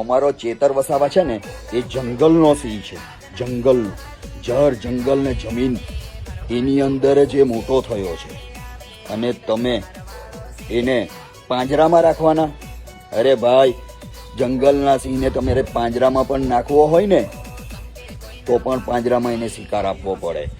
અમારો ચેતર વસાવા છે ને, એ જંગલનો સિંહ છે. જંગલનો જળ જંગલ ને જમીન, એની અંદર જ એ મોટો થયો છે. અને તમે એને પાંજરામાં રાખવાના? અરે ભાઈ, જંગલના સિંહને તમારે પાંજરામાં પણ નાખવો હોય ને, તો પણ પાંજરામાં એને શિકાર આપવો પડે.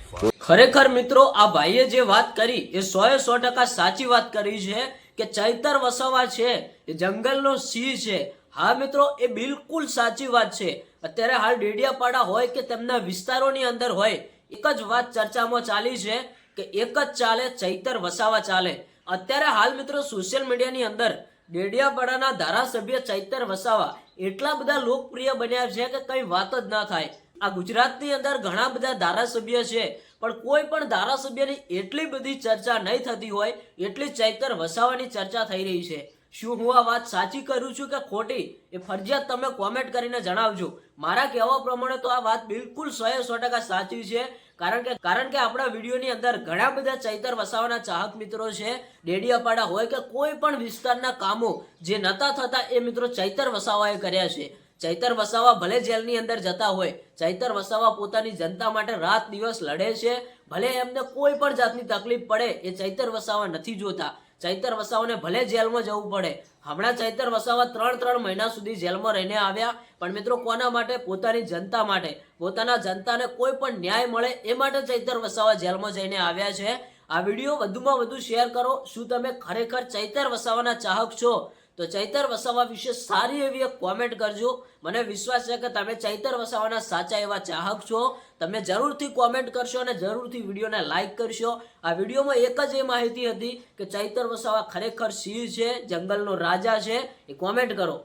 ખરેખર મિત્રો, આ ભાઈએ જે વાત કરી, એ સો એ સો ટકા સાચી વાત કરી છે કે ચૈતર વસાવા છે, એ જંગલનો સિંહ છે. હા મિત્રો, એ બિલકુલ સાચી વાત છે. અત્યારે હાલ ડેડિયાપાડા હોય કે તેમના વિસ્તારોની અંદર હોય, એક જ વાત ચર્ચામાં ચાલી છે કે એક જ ચાલે, ચૈતર વસાવા ચાલે. અત્યારે હાલ મિત્રો, સોશિયલ મીડિયાની અંદર ડેડિયાપાડાના ધારાસભ્ય ચૈતર વસાવા એટલા બધા લોકપ્રિય બન્યા છે કે કઈ વાત જ ના થાય. આ ગુજરાતની અંદર ઘણા બધા ધારાસભ્ય છે, પણ કોઈ પણ ધારાસભ્યની એટલી બધી ચર્ચા નહીં થતી હોય, એટલી ચૈતર વસાવાની ચર્ચા થઈ રહી છે. શું હું આ વાત સાચી કરું છું કે ખોટી? એ ફરજિયાત તમે કોમેન્ટ કરીને જણાવજો. મારા કહેવા પ્રમાણે તો આ વાત બિલકુલ સો સો ટકા સાચી છે. કારણ કે કારણ કે આપણા વિડીયોની અંદર ઘણા બધા ચૈતર વસાવાના ચાહક મિત્રો છે, ડેડિયાપાડા હોય કે કોઈ પણ વિસ્તારના કામો જે નતા થતા એ મિત્રો ચૈતર વસાવાએ કર્યા છે. ચૈતર વસાવા ભલે જેલની અંદર જતા હોય, ચૈતર વસાવા પોતાની જનતા માટે રાત દિવસ લડે છે. ભલે એમને કોઈ પણ જાતની તકલીફ પડે, એ ચૈતર વસાવા નથી જોતા. ચૈતર વસાવાને ભલે જેલમાં જવું પડે. હમણાં ચૈતર વસાવા ત્રણ ત્રણ મહિના સુધી જેલમાં રહીને આવ્યા. પણ મિત્રો, કોના માટે? પોતાની જનતા માટે. પોતાના જનતાને કોઈ પણ ન્યાય મળે એ માટે ચૈતર વસાવા જેલમાં જઈને આવ્યા છે. આ વીડિયો વધુમાં વધુ શેર કરો. શું તમે ખરેખર ચૈતર વસાવાના ચાહક છો? તો ચૈતર વસાવા વિશે સારી એવી એક કોમેન્ટ કરજો. મને વિશ્વાસ છે કે તમે ચૈતર વસાવાના સાચા એવા ચાહક છો. તમે જરૂરથી કોમેન્ટ કરશો અને જરૂરથી વિડીયોને લાઇક કરશો. આ વિડીયોમાં એક જ એ માહિતી હતી કે ચૈતર વસાવા ખરેખર સિંહ છે, જંગલનો રાજા છે. એ કોમેન્ટ કરો.